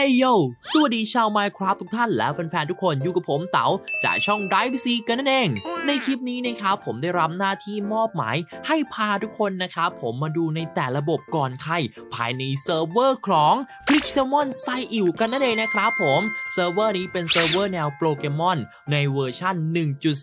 Hey yo สวัสดีชาว Minecraft ทุกท่านและแฟนๆ ทุกคนอยู่กับผมเต๋าจากช่อง Drive PC กันนั่นเอง ในคลิปนี้นะครับผมได้รับหน้าที่มอบหมายให้พาทุกคนนะครับผมมาดูในแต่ระบบก่อนใคร ภายในเซิร์ฟเวอร์ของ Pixelmon ไซอิวกันนั่นเองนะครับผมเซิร์ฟเวอร์นี้เป็นเซิร์ฟเวอร์แนวโปเกมอนในเวอร์ชัน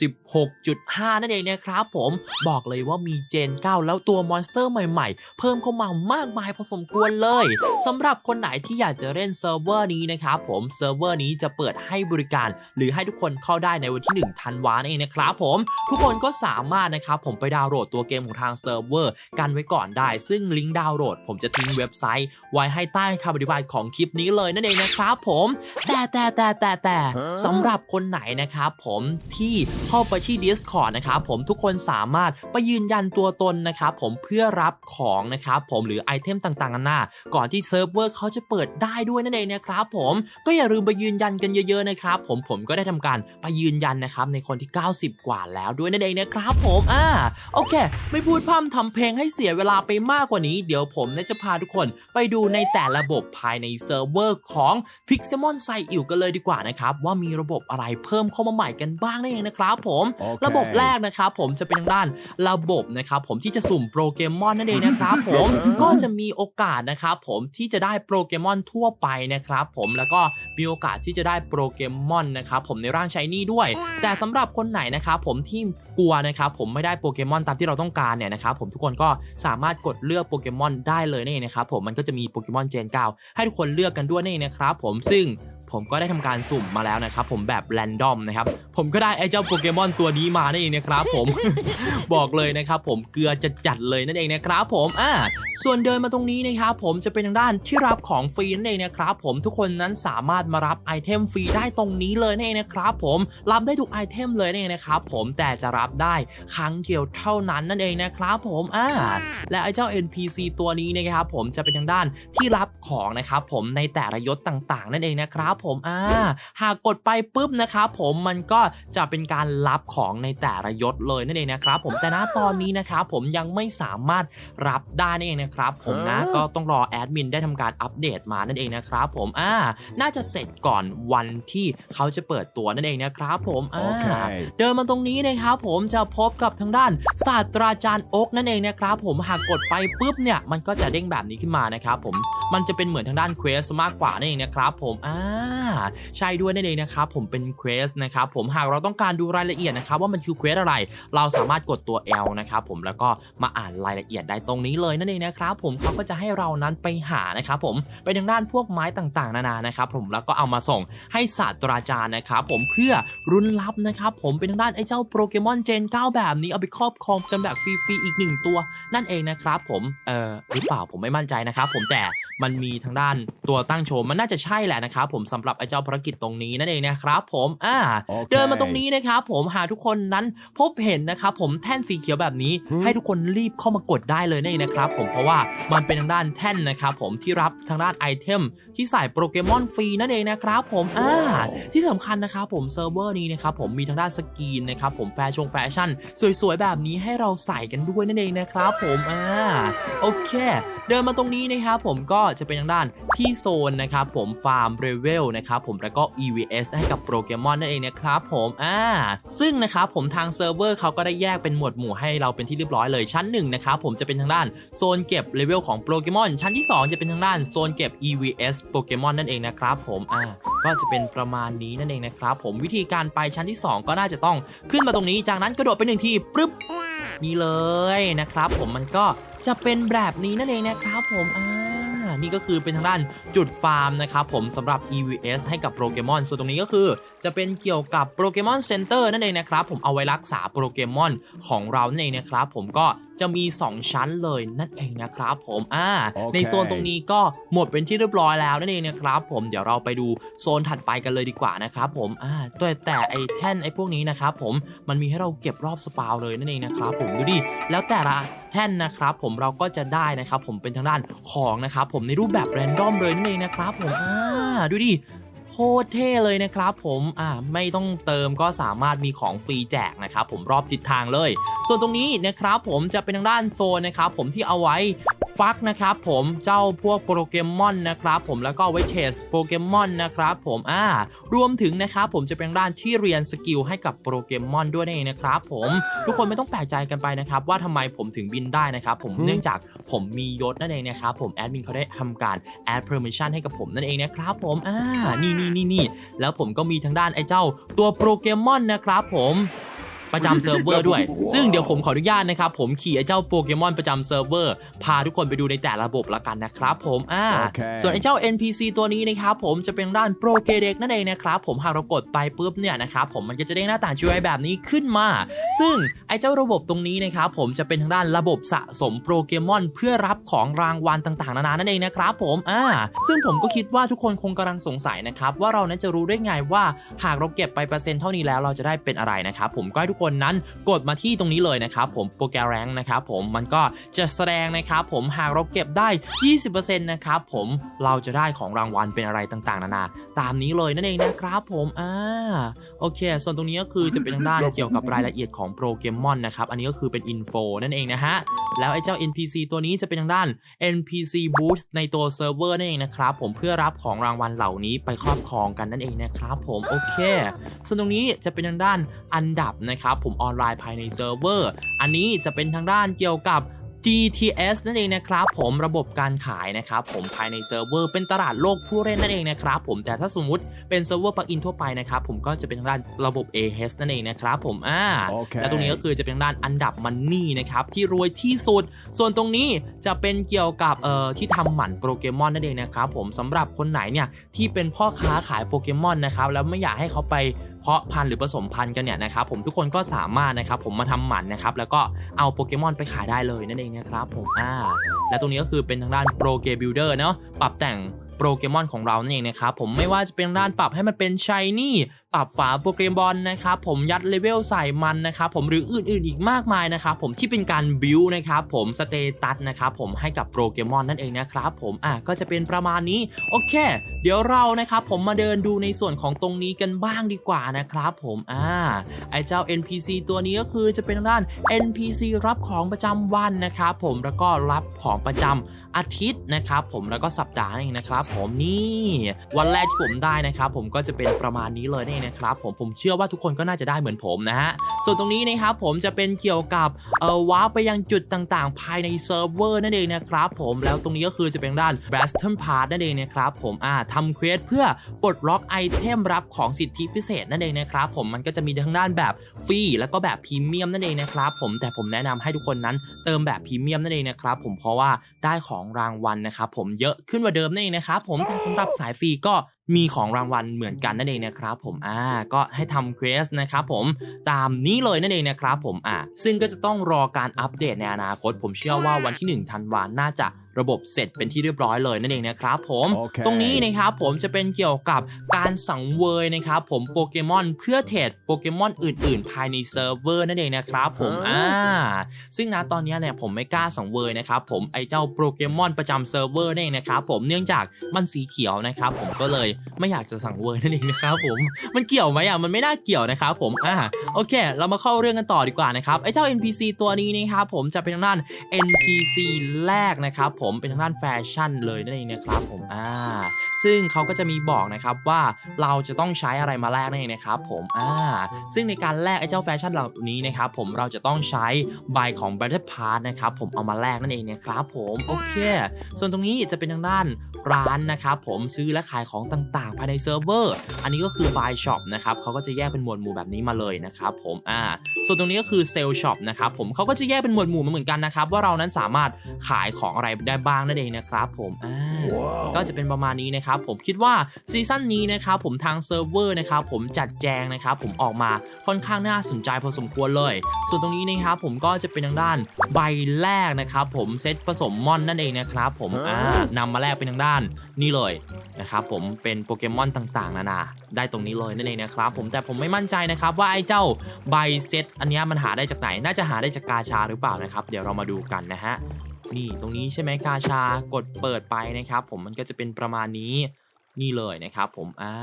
1.16.5 นั่นเองนะครับผมบอกเลยว่ามีเจน 9 แล้วตัวมอนสเตอร์ใหม่ๆ เพิ่มเข้ามามากมายพอสมควรเลยสำหรับคนไหนที่อยากจะเล่นเซิร์ฟเวอร์นี้นะครับผมเซิร์ฟเวอร์นี้จะเปิดให้บริการ หรือให้ทุกคนเข้าได้ในวันที่1ธันวาคมเองนะครับผมทุกคนก็สามารถนะครับผมไปดาวน์โหลดตัวเกมของทางเซิร์ฟเวอร์กันไว้ก่อนได้ ซึ่งลิงก์ดาวน์โหลด ผมจะทิ้งเว็บไซต์ ไว้ให้ใต้คำอธิบายของคลิปนี้เลยนั่นเองนะครับผมแต่แต่แต่แต่แต่สำหรับคนไหนนะครับผมที่เข้าไปที่ Discord นะครับผมทุกคนสามารถไปยืนยันตัวตนนะครับผมเพื่อรับของนะครับผมหรือไอเทมต่างๆนานาก่อนที่เซิร์ฟเวอร์เขาจะเปิดได้ด้วยนั่นเองนะครับผมก็อย่าลืมไปยืนยันกันเยอะๆนะครับผมผมก็ได้ทำการไปยืนยันนะครับในคนที่ 90 กว่าแล้วด้วยนั่นเองนะครับผมอ่าโอเค ไม่พูดพร่ำทำเพลงให้เสียเวลาไปมากกว่านี้ เดี๋ยวผมเนี่ยจะพาทุกคนไปดูในแต่ระบบภายในเซิร์ฟเวอร์ของ Pixelmon ไซอิวกันเลยดีกว่านะครับ ว่ามีระบบอะไรเพิ่มเข้ามาใหม่กันบ้างนั่นเองนะครับผมโอเคระบบแรกนะครับผมจะเป็นทางด้านระบบนะครับผมที่จะสุ่มโปเกมอนนั่นเองนะครับผมก็จะมีโอกาสนะครับผมที่จะได้โปเกมอนทั่วไปนะครับผมแล้วก็มีโอกาสที่จะได้โปเกมอนนะครับผมในร่างชายนี่ด้วย แต่สำหรับคนไหนนะครับผมที่กลัวนะครับผมไม่ได้โปเกมอนตามที่เราต้องการเนี่ยนะครับผมทุกคนก็สามารถกดเลือกโปเกมอนได้เลยนั่นเองนะครับผมมันก็จะมีโปเกมอนเจน9ให้ทุกคนเลือกกันด้วยนั่นเองนะครับผมซึ่ง ผมก็ได้ทำการสุ่มมาแล้วนะครับผมแบบแรนดอมนะครับผมก็ได้ไอ้เจ้าโปเกมอนตัวนี้มานั่นเองนะครับผมบอกเลยนะครับผมเกลือจะจัดเลยนั่นเองนะครับผมอ่าส่วนเดินมาตรงนี้นะครับผมจะเป็นทางด้านที่รับของฟรีนั่นเองนะครับผมทุกคนนั้นสามารถมารับไอเทมฟรีได้ตรงนี้เลยนั่นเองนะครับผมรับได้ทุกไอเทมเลยนั่นเองนะครับผมแต่จะรับได้ครั้งเดียวเท่านั้นนั่นเองนะครับผมอ่าและไอ้เจ้า NPC ตัวนี้นะครับผมจะเป็นทางด้านที่รับของนะครับผมในแต่ละยศต่างๆ นั่นเองนะครับผมอ่าหากกดไปปุ๊บนะครับผมมันก็จะเป็นการรับของในแต่ละยศเลยนั่นเองนะครับผมแต่ณตอนนี้นะครับผมยังไม่สามารถรับได้นั่นเองนะครับผมนะก็ต้องรอแอดมินได้ทำการอัปเดตมานั่นเองนะครับผมอ่าน่าจะเสร็จก่อนวันที่เขาจะเปิดตัวนั่นเองนะครับผมอ่าโอเคเดินมาตรงนี้นะครับผมจะพบกับทางด้านศาสตราจารย์โอ๊กนั่นเองนะครับผมหากกดไปปุ๊บเนี่ยมันก็จะเด้งแบบนี้ขึ้นมานะครับผมมันจะเป็นเหมือนทางด้านเควสมากกว่านั่นเองนะครับผมอ่าใช่ด้วยนั่นเองนะครับผมเป็นเควสนะครับผมหากเราต้องการดูรายละเอียดนะครับว่ามันคือเควสอะไร เราสามารถกดตัว L นะครับผมแล้วก็มาอ่านรายละเอียดได้ตรงนี้เลยนั่นเองนะครับผมเขาก็จะให้เรานั้นไปหานะครับผมไปทางด้านพวกไม้ต่างๆ นานานะครับผมแล้วก็เอามาส่งให้ศาสตราจารย์นะครับผมเพื่อรุนรับนะครับผมเป็นทางด้านไอ้เจ้าโปเกมอนเจน 9 แบบนี้เอาไปครอบครองกันแบบฟรีๆอีกหนึ่งตัว นั่นเองนะครับผมเออหรือเปล่าผมไม่มั่นใจนะครับผมแต่ มันมีทางด้านตัวตั้งโชว์มันน่าจะใช่แหละนะครับผมสำหรับไอ้เจ้าภารกิจตรงนี้นั่นเองนะครับผมอ่าโอคเดินมาตรงนี้นะครับผมหากทุกคนนั้นพบเห็นนะครับผมแท่นสีเขียวแบบนี้อืมให้ทุกคนรีบเข้ามากดได้เลยนั่นเองนะครับผมเพราะว่ามันเป็นทางด้านแท่นนะครับผมที่รับทางด้านไอเทมที่ใส่โปเกมอนฟรีนั่นเองนะครับผมอ่าที่สำคัญนะครับผมเซิร์ฟเวอร์นี้นะครับผมมีทางด้านสกรีนนะครับผมแฟชั่นแฟชั่น สวยๆ แบบนี้ให้เราใส่กันด้วยนั่นเองนะครับผมอ่าโอเค เดินมาตรงนี้นะครับผมก็จะเป็นทางด้านที่โซนนะครับผมฟาร์มเรเวลนะครับผมแล้วก็ EVS ให้กับโปเกมอนนั่นเองนะครับผมอ่าซึ่งนะครับผมทางเซิร์ฟเวอร์เขาก็ได้แยกเป็นหมวดหมู่ให้เราเป็นที่เรียบร้อยเลยชั้น1นะครับผมจะเป็นทางด้านโซนเก็บเลเวลของโปเกมอนชั้นที่ 2 จะเป็นทางด้านโซนเก็บ EVS โปเกมอนนั่นเองนะครับผมอ่าก็จะเป็นประมาณนี้นั่นเองนะครับผมวิธีการไปชั้นที่ 2 ก็น่าจะต้องขึ้นมาตรงนี้ จากนั้นกระโดดไปหนึ่งทีปึ๊บนี่เลยนะครับผมมันก็จะเป็นแบบนี้นั่นเองนะครับผมอ่า นี่ก็คือเป็นทางด้านจุดฟาร์มนะครับผมสำหรับ EVS ให้กับโปเกมอนส่วนตรงนี้ก็คือจะเป็นเกี่ยวกับโปเกมอนเซ็นเตอร์นั่นเองนะครับผมเอาไว้รักษาโปเกมอนของเรานั่นเองนะครับผมก็จะมี 2 ชั้นเลยนั่นเองนะครับผมอ่าโอเคในโซนตรงนี้ก็หมดเป็นที่เรียบร้อยแล้วนั่นเองนะครับผมเดี๋ยวเราไปดูโซนถัดไปกันเลยดีกว่านะครับผมอ่าแต่แต่ไอแท่นไอพวกนี้นะครับผมมันมีให้เราเก็บรอบสปาวเลยนั่นเองนะครับผมดูดิแล้วแต่ละ แท่นนะครับผมเราก็จะได้นะครับผมเป็นทางด้านของนะครับผมในรูปแบบแรนดอมเลยนั่นเองนะครับผมอ่าดูดิ คตรเท่เลยนะครับผมอ่าไม่ต้องเติมก็สามารถมีของฟรีแจกนะครับผมรอบทิศทางเลย ส่วนตรงนี้นะครับผมจะเป็นทางด้านโซนนะครับผมที่เอาไว้ฟักนะครับผมเจ้าพวกโปเกมอนนะครับผมแล้วก็ไว้เทสโปเกมอนนะครับผมอ่ารวมถึงนะครับผมจะเป็นด้านที่เรียนสกิลให้กับโปเกมอนด้วยนั่นเองนะครับผมทุกคนไม่ต้องแปลกใจกันไปนะครับว่าทำไมผมถึงบินได้นะครับผมอืมเนื่องจากผมมียศนั่นเองนะครับผมแอดมินเขาได้ทำการ add permission ให้กับผมนั่นเองนะครับผมอ่านี่นี่นี่นี่แล้วผมก็มีทางด้านไอ้เจ้าตัวโปเกมอนนะครับผม ประจำเซิร์ฟเวอร์ด้วย ซึ่งเดี๋ยวผมขออนุญาตนะครับ ผมขี่ไอ้เจ้าโปเกมอนประจำเซิร์ฟเวอร์ พาทุกคนไปดูในแต่ละระบบละกันนะครับผมอ่าโอเคส่วนไอ้เจ้า NPC ตัวนี้นะครับผมจะเป็นด้านโปรเกเด็กนั่นเองนะครับผมหากเรากดไปปุ๊บเนี่ยนะครับผมมันก็จะได้หน้าต่างช่วยแบบนี้ขึ้นมา ซึ่งไอ้เจ้าระบบตรงนี้นะครับผมจะเป็นทางด้านระบบสะสมโปเกมอน เพื่อรับของรางวัลต่างๆ นานานั่นเองนะครับผมอ่าซึ่งผมก็คิดว่าทุกคนคงกำลังสงสัยนะครับว่าเรานั้นจะรู้ได้ไงว่าหากเราเก็บไปเปอร์เซ็นต์เท่านี้แล้วเราจะได้เป็นอะไรนะครับผมก็ให้ทุกคนนั้นกดมาที่ตรงนี้เลยนะครับผมโปรแกรมแรงนะครับผมมันก็จะแสดงนะครับผมหากเราเก็บได้ 20%นะครับผมเราจะได้ของรางวัลเป็นอะไรต่างๆ นานา ตามนี้เลยนั่นเองนะครับผมอ่าโอเค ส่วนตรงนี้ก็คือจะเป็นทางด้านเกี่ยวกับรายละเอียดของโปรเกมอนนะครับอันนี้ก็คือเป็นอินโฟนั่นเองนะฮะแล้วไอ้เจ้า NPC ตัวนี้จะเป็นทางด้าน NPC Boost ในตัวเซิร์ฟเวอร์นั่นเองนะครับผมเพื่อรับของรางวัลเหล่านี้ไปครอบครองกันนั่นเองนะครับผมโอเค ส่วนตรงนี้จะเป็นทางด้านอันดับนะครับผมออนไลน์ภายในเซิร์ฟเวอร์ อันนี้จะเป็นทางด้านเกี่ยวกับ GTS นั่นเองนะครับผมระบบการขายนะครับผมภายในเซิร์ฟเวอร์เป็นตลาดโลกผู้เล่นนั่นเองนะครับผมแต่ถ้าสมมุติเป็นเซิร์ฟเวอร์ปลั๊กอินทั่วไปนะครับผมก็จะเป็นทางด้านระบบ AHS นั่นเองนะครับผมอ่าโอเคและตรงนี้ก็คือจะเป็นทางด้านอันดับมันนี่นะครับที่รวยที่สุด ส่วนตรงนี้จะเป็นเกี่ยวกับเอ่อที่ทำหมันโปเกมอนนั่นเองนะครับผมสำหรับคนไหนเนี่ยที่เป็นพ่อค้าขายโปเกมอนนะครับแล้วไม่อยากให้เขาไป เพาะพันธุ์หรือผสมพันธุ์กันเนี่ยนะครับผมทุกคนก็สามารถนะครับผมมาทำหมันนะครับแล้วก็เอาโปเกมอนไปขายได้เลยนั่นเองนะครับผมอ่าและตรงนี้ก็คือเป็นทางด้านโปรเกมบิลเดอร์เนาะปรับแต่งโปเกมอนของเรานั่นเองนะครับผมไม่ว่าจะเป็นด้านปรับให้มันเป็นชายนี่ ปรับฝาโปเกมบอนนะครับผมยัดเลเวลใส่มันนะครับผมหรืออื่นๆอีกมากมายนะครับผมที่เป็นการบิวนะครับผมสเตตัสนะครับผมให้กับโปเกมอนนั่นเองนะครับผมอะก็จะเป็นประมาณนี้โอเค เดี๋ยวเรานะครับผมมาเดินดูในส่วนของตรงนี้กันบ้างดีกว่านะครับผมอ่าไอเจ้า NPC ตัวนี้ก็คือจะเป็นทางด้าน NPC รับของประจำวันนะครับผมแล้วก็รับของประจำอาทิตย์นะครับผมแล้วก็สัปดาห์นั่นเองนะครับผมนี่วันแรกที่ผมได้นะครับผมก็จะเป็นประมาณนี้เลยนั่นะครับผมผมเชื่อว่าทุกคนก็น่าจะได้เหมือนผมนะฮะส่วนตรงนี้นะครับผมจะเป็นเกี่ยวกับเอ่อว้าร์ปไปยังจุดต่างๆ ภายในเซิร์ฟเวอร์นั่นเองนะครับผมแล้วตรงนี้ก็คือจะเป็นด้าน b r a s t o n Part นั่นเองนะครับผมอ่าทำเควสเพื่อปลดล็อกไอเทมรับของสิทธิพิเศษนั่นเองนะครับผมมันก็จะมีทั้งด้านแบบฟรีแล้วก็แบบพรีเมียมนั่นเองนะครับผมแต่ผมแนะนำให้ทุกคนนั้นเติมแบบพรีเมียมนั่นเองนะครับผมเพราะว่าได้ของรางวัลนะครับผมเยอะขึ้นกว่าเดิมนั่นเองนะครับผมแต่สำหรับสายฟรีก็ มีของรางวัลเหมือนกันนั่นเองนะครับผมอ่าก็ให้ทำเควสนะครับผมตามนี้เลยนั่นเองนะครับผมอ่าซึ่งก็จะต้องรอการอัปเดตในอนาคต ผมเชื่อว่าวันที่1ธันวาน่าจะ ระบบเสร็จเป็นที่เรียบร้อยเลยนั่นเองนะครับผมโอเคตรงนี้นะครับผมจะเป็นเกี่ยวกับการสังเวยนะครับผมโปเกมอนเพื่อเทรดโปเกมอนอื่น ๆ ภายในเซิร์ฟเวอร์นั่นเองนะครับผมอ่าซึ่งนะตอนนี้เนี่ยผมไม่กล้าสังเวยนะครับผมไอเจ้าโปเกมอนประจำเซิร์ฟเวอร์นั่นเองนะครับผมเนื่องจากมันสีเขียวนะครับผมก็เลยไม่อยากจะสังเวยนั่นเองนะครับผมมันเกี่ยวไหมอะมันไม่น่าเกี่ยวนะครับผมอ่าโอเค เรามาเข้าเรื่องกันต่อดีกว่านะครับไอเจ้า NPC ตัวนี้นะครับผมจะเป็นทางด้าน NPC แรกนะครับผมผมเป็นทางด้านแฟชั่นเลยนั่นเองนะครับผมอ่า ซึ่งเขาก็จะมีบอกนะครับว่าเราจะต้องใช้อะไรมาแลกนั่นเองนะครับผมอ่าซึ่งในการแลกไอ้เจ้าแฟชั่นเหล่านี้นะครับผมเราจะต้องใช้ใบของ Battle Pass นะครับผมเอามาแลกนั่นเองนะครับผมโอเค ส่วนตรงนี้จะเป็นทางด้านร้านนะครับผมซื้อและขายของต่างๆ ภายในเซิร์ฟเวอร์ อันนี้ก็คือ buy shop นะครับเขาก็จะแยกเป็นหมวดหมู่แบบนี้มาเลยนะครับผมอ่าส่วนตรงนี้ก็คือ sell shop นะครับผมเขาก็จะแยกเป็นหมวดหมู่มาเหมือนกันนะครับว่าเรานั้นสามารถขายของอะไรได้บ้างนั่นเองนะครับผมอ่าว้าวก็จะเป็นประมาณนี้นะครับผมคิดว่าซีซั่นนี้นะครับผมทางเซิร์ฟเวอร์นะครับผมจัดแจงนะครับผมออกมาค่อนข้างน่าสนใจพอสมควรเลย ส่วนตรงนี้นะครับผมก็จะเป็นทางด้านใบแรกนะครับผมเซตผสมมอนนั่นเองนะครับผมอ่านำมาแลกเป็นทางด้านนี่เลยนะครับผมเป็นโปเกมอนต่างๆ นานาได้ตรงนี้เลยนั่นเองนะครับผมแต่ผมไม่มั่นใจนะครับว่าไอ้เจ้าใบเซตอันเนี้ยมันหาได้จากไหน น่าจะหาได้จากกาชาหรือเปล่านะครับ เดี๋ยวเรามาดูกันนะฮะ นี่ตรงนี้ใช่ไหมกาชากดเปิดไปนะครับ ผมมันก็จะเป็นประมาณนี้ นี่เลยนะครับผมอ่า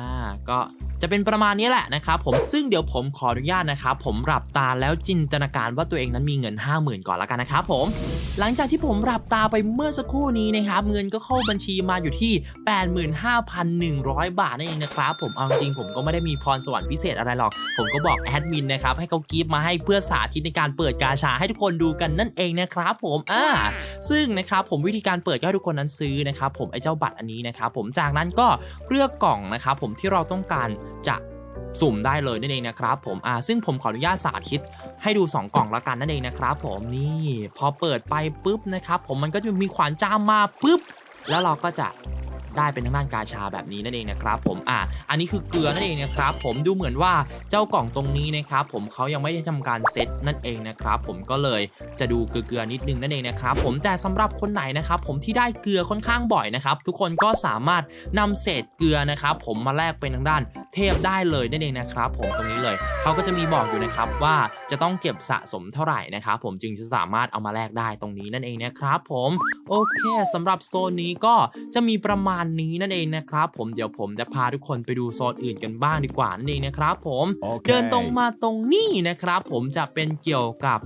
ก็จะเป็นประมาณนี้แหละนะครับผมซึ่งเดี๋ยวผมขออนุญาตนะครับผมหลับตาแล้วจินตนาการว่าตัวเองนั้นมีเงิน 50,000 ก่อนละกันนะครับผม หลังจากที่ผมหลับตาไปเมื่อสักครู่นี้นะครับเงินก็เข้าบัญชีมาอยู่ที่ 85,100 บาทนั่นเองนะครับผมเอาจริงๆผมก็ไม่ได้มีพรสวรรค์พิเศษอะไรหรอก ผมก็บอกแอดมินนะครับให้เขากิฟมาให้เพื่อสาธิตในการเปิดกาชาให้ทุกคนดูกันนั่นเองนะครับผมอ่าซึ่งนะครับผมวิธีการเปิดก็ให้ทุกคนนั้นซื้อนะครับผมไอ้เจ้าบัตรอันนี้นะครับผมจากนั้นก็เลือกกล่องนะครับผมที่เราต้องการจะสุ่มได้เลยนั่นเองนะครับผมอ่าซึ่งผมขออนุญาตสาธิตให้ดู 2 กล่องละกันนั่นเองนะครับผมนี่พอเปิดไปปุ๊บนะครับผมมันก็จะมีขวานจ้ามมาปุ๊บแล้วเราก็จะ ได้เป็นทางด้านกาชาแบบนี้นั่นเองนะครับผมอะอันนี้คือเกลือนั่นเองนะครับผมดูเหมือนว่าเจ้ากล่องตรงนี้นะครับผมเขายังไม่ได้ทำการเซตนั่นเองนะครับผมก็เลยจะดูเกลือนิดนึงนั่นเองนะครับผมแต่สำหรับคนไหนนะครับผมที่ได้เกลือค่อนข้างบ่อยนะครับทุกคนก็สามารถนำเศษเกลือนะครับผมมาแลกเป็นทางด้าน เทพได้เลยนั่นเองนะครับผมตรงนี้เลยเขาก็จะมีบอกอยู่นะครับว่าจะต้องเก็บสะสมเท่าไหร่นะครับผมจึงจะสามารถเอามาแลกได้ตรงนี้นั่นเองนะครับผมโอเคสำหรับโซนนี้ก็จะมีประมาณนี้นั่นเองนะครับผมเดี๋ยวผมจะพาทุกคนไปดูโซนอื่นกันบ้างดีกว่านั่นเองนะครับผม Okay. เดินตรงมาตรงนี้นะครับผมจะเป็นเกี่ยวกับ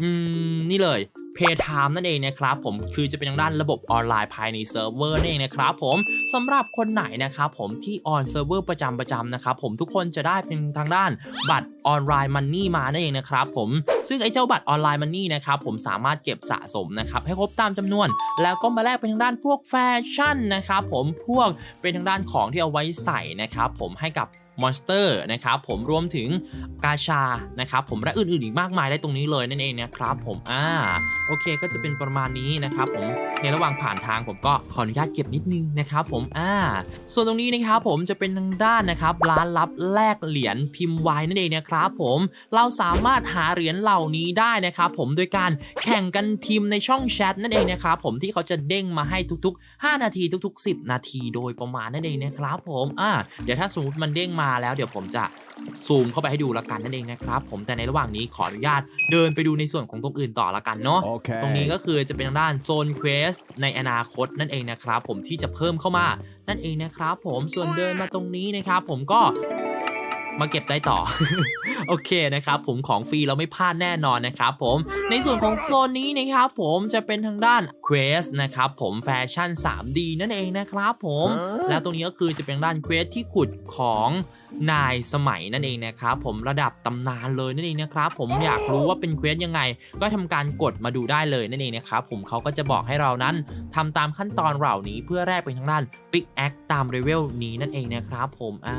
อืมนี่เลย เพย์ไทม์นั่นเองนะครับผมคือจะเป็นทางด้านระบบออนไลน์ภายในเซิร์ฟเวอร์นั่นเองนะครับผมสำหรับคนไหนนะครับผมที่ออนเซิร์ฟเวอร์ประจำประจำนะครับผมทุกคนจะได้เป็นทางด้านบัตรออนไลน์มันนี่มานั่นเองนะครับผมซึ่งไอ้เจ้าบัตรออนไลน์มันนี่นะครับผมสามารถเก็บสะสมนะครับให้ครบตามจำนวน แล้วก็มาแลกเป็นทางด้านพวกแฟชั่นนะครับผมพวกเป็นทางด้านของที่เอาไว้ใส่นะครับผมให้กับ มอนสเตอร์นะครับผมรวมถึงกาชานะครับผมและอื่นๆอีกมากมายได้ตรงนี้เลยนั่นเองนะครับผมอ่าโอเคก็จะเป็นประมาณนี้นะครับผมในระหว่างผ่านทางผมก็ขออนุญาตเก็บนิดนึงนะครับผมอ่าส่วนตรงนี้นะครับผมจะเป็นทางด้านนะครับร้านลับแลกเหรียญพิมพ์ไว้นั่นเองนะครับผมเราสามารถหาเหรียญเหล่านี้ได้นะครับผมโดยการแข่งกันพิมพ์ในช่องแชทนั่นเองนะครับผมที่เขาจะเด้งมาให้ทุกๆ 5 นาทีทุก ๆ 10 นาทีโดยประมาณนั่นเองนะครับผมอ่าเดี๋ยวถ้าสมมติมันเด้งมาแล้วเดี๋ยวผมจะซูมเข้าไปให้ดูละกันนั่นเองนะครับ ผมแต่ในระหว่างนี้ขออนุญาตเดินไปดูในส่วนของตรงอื่นต่อละกันเนาะ Okay. ตรงนี้ก็คือจะเป็นทางด้านโซนเควสในอนาคตนั่นเองนะครับ ผมที่จะเพิ่มเข้ามานั่นเองนะครับ ผมส่วนเดินมาตรงนี้นะครับ ผมก็ มาเก็บได้ต่อ โอเคนะครับผมของฟรีเราไม่พลาดแน่นอนนะครับผมในส่วนของโซนนี้นะครับผมจะเป็นทางด้านเควสนะครับผมแฟชั่น 3D นั่นเองนะครับผมแล้วตรงนี้ก็คือจะเป็นด้านเควสที่ขุดของนายสมัยนั่นเองนะครับผมระดับตำนานเลยนั่นเองนะครับผมอยากรู้ว่าเป็นเควสยังไง ก็ทำการกดมาดูได้เลยนั่นเองนะครับผมเขาก็จะบอกให้เรานั้นทำตามขั้นตอนเหล่านี้เพื่อแลกเป็นทางด้านปิกแอคตามเลเวลนี้นั่นเองนะครับผมอ่า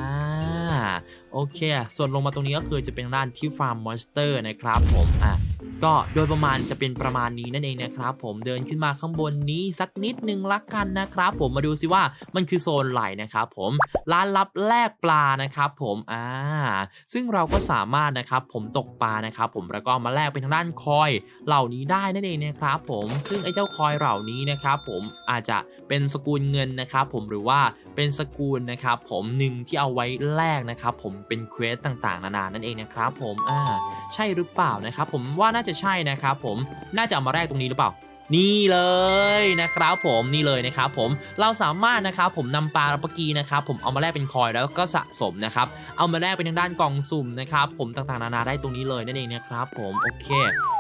โอเค ส่วนลงมาตรงนี้ก็คือจะเป็นด้านที่ฟาร์มมอนสเตอร์นะครับผมอะ ก็โดยประมาณจะเป็นประมาณนี้นั่นเองนะครับผมเดินขึ้นมาข้างบนนี้สักนิดนึงละกันนะครับ ผมมาดูสิว่ามันคือโซนไหลนะครับผมร้านลับแลกปลานะครับผมอ่าซึ่งเราก็สามารถนะครับผมตกปลานะครับผมแล้วก็มาแลกเป็นทางด้านคอยเหล่านี้ได้นั่นเองนะครับผมซึ่งไอ้เจ้าคอยเหล่านี้นะครับผมอาจจะเป็นสกุลเงินนะครับผมหรือว่าเป็นสกุลนะครับผมหนึ่งที่เอาไว้แลกนะครับผมเป็นเควสต่างๆ นานานั่นเองนะครับผมอ่าใช่หรือเปล่านะครับผมว่าน่าจะใช่นะครับผมน่าจะามาแรกตรงนี้หรือเปล่า นี่เลยนะครับผมนี่เลยนะครับผมเราสามารถนะครับผมนำปลาปกีนะครับผมเอามาแลกเป็นคอยแล้วก็สะสมนะครับเอามาแลกเป็นทางด้านกล่องสุ่มนะครับผมต่างๆนานาได้ตรงนี้เลยนั่นเองนะครับผมโอเค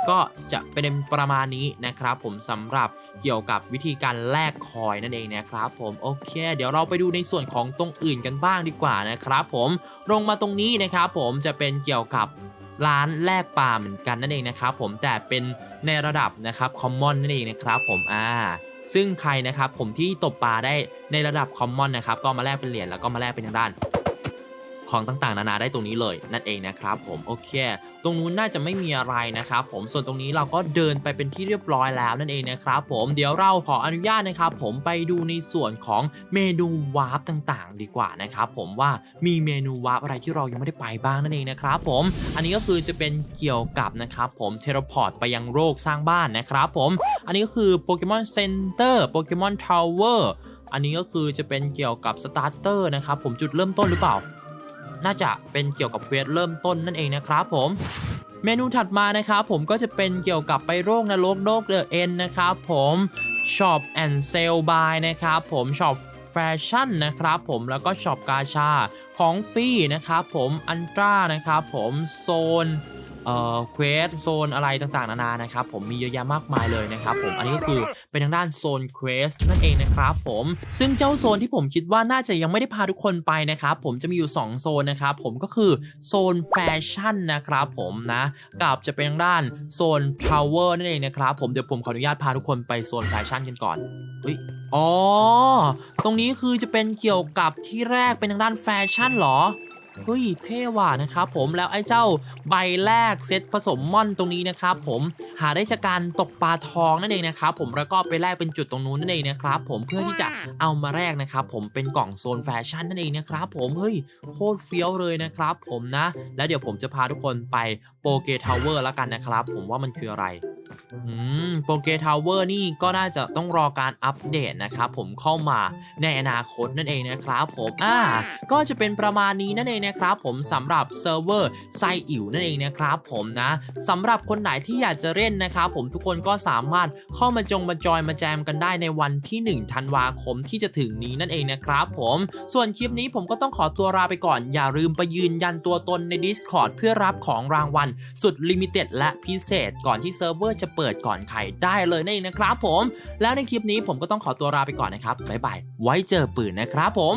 ก็จะเป็นประมาณนี้นะครับผมสำหรับเกี่ยวกับวิธีการแลกคอยนั่นเองนะครับผมโอเค เดี๋ยวเราไปดูในส่วนของตรงอื่นกันบ้างดีกว่านะครับผมลงมาตรงนี้นะครับผมจะเป็นเกี่ยวกับ ร้านแลกปลาเหมือนกันนั่นเองนะครับผมแต่เป็นในระดับนะครับคอมมอนนั่นเองนะครับผมอ่าซึ่งใครนะครับผมที่ตบปลาได้ในระดับคอมมอนนะครับก็มาแลกเป็นเหรียญแล้วก็มาแลกเป็นทางด้าน ของต่างๆ นานาได้ตรงนี้เลยนั่นเองนะครับผมโอเค ตรงนู้นน่าจะไม่มีอะไรนะครับผมส่วนตรงนี้เราก็เดินไปเป็นที่เรียบร้อยแล้วนั่นเองนะครับผมเดี๋ยวเราขออนุญาตนะครับผมไปดูในส่วนของเมนูวาร์ปต่างๆ ดีกว่านะครับผมว่ามีเมนูวาร์ปอะไรที่เรายังไม่ได้ไปบ้างนั่นเองนะครับผมอันนี้ก็คือจะเป็นเกี่ยวกับนะครับผมเทเลพอร์ตไปยังโลกสร้างบ้านนะครับผมอันนี้ก็คือโปเกมอนเซ็นเตอร์โปเกมอนทาวเวอร์อันนี้ก็คือจะเป็นเกี่ยวกับสตาร์เตอร์นะครับผมจุดเริ่มต้นหรือเปล่า น่าจะเป็นเกี่ยวกับเควสเริ่มต้นนั่นเองนะครับผมเมนูถัดมานะครับผมก็จะเป็นเกี่ยวกับไปโรคนรกโลกเดอะเอ็นนะครับผม Shop and Sell by นะครับผม Shop แฟชั่นนะครับผมแล้วก็ช็อปกาชาของฟรีนะครับผมอันตรานะครับผมโซน เอ่อเควสโซนอะไรต่างๆนานานะครับผมมีเยอะแยะมากมายเลยนะครับผมอันนี้ก็คือเป็นทางด้านโซนเควสนั่นเองนะครับผมซึ่งเจ้าโซนที่ผมคิดว่าน่าจะยังไม่ได้พาทุกคนไปนะครับผมจะมีอยู่ 2 โซนนะครับผมก็คือโซนแฟชั่นนะครับผมนะกับจะเป็นทางด้านโซนทาวเวอร์นั่นเองนะครับผมเดี๋ยวผมขออนุญาตพาทุกคนไปโซนแฟชั่นกันก่อนเฮ้ยอ๋อ ตรงนี้คือจะเป็นเกี่ยวกับที่แรกเป็นทางด้านแฟชั่นเหรอ เฮ้ยเท่ว่ะนะครับผมแล้วไอ้เจ้าใบแรกเซตผสมม่อนตรงนี้นะครับผมหาได้จากการตกปลาทองนั่นเองนะครับผมแล้วก็ไปแลกเป็นจุดตรงนู้นนั่นเองนะครับผมเพื่อที่จะเอามาแลกนะครับผมเป็นกล่องโซนแฟชั่นนั่นเองนะครับผมเฮ้ยโคตรเฟี้ยวเลยนะครับผมนะ แล้วเดี๋ยวผมจะพาทุกคนไปโปเกทาวเวอร์แล้วกันนะครับผมว่ามันคืออะไรอืมโปเกทาวเวอร์นี่ก็น่าจะต้องรอการอัปเดตนะครับผมเข้ามาในอนาคตนั่นเองนะครับผมอ่าก็จะเป็นประมาณนี้นั่นเองนะครับผมสำหรับเซิร์ฟเวอร์ไซอิ๋วนั่นเองนะครับผมนะสำหรับคนไหนที่อยากจะเล่นนะครับผมทุกคนก็สามารถเข้ามาจงมาจอยมาแจมกันได้ในวันที่1ธันวาคมที่จะถึงนี้นั่นเองนะครับผมส่วนคลิปนี้ผมก็ต้องขอตัวลาไปก่อน อย่าลืมไปยืนยันตัวตนใน Discord เพื่อรับของรางวัล สุดลิมิเต็ดและพิเศษก่อนที่เซิร์ฟเวอร์จะเปิดก่อนใครได้เลยนั่นเองนะครับผม แล้วในคลิปนี้ผมก็ต้องขอตัวลาไปก่อนนะครับบ๊ายบายไว้เจอปืนนะครับผม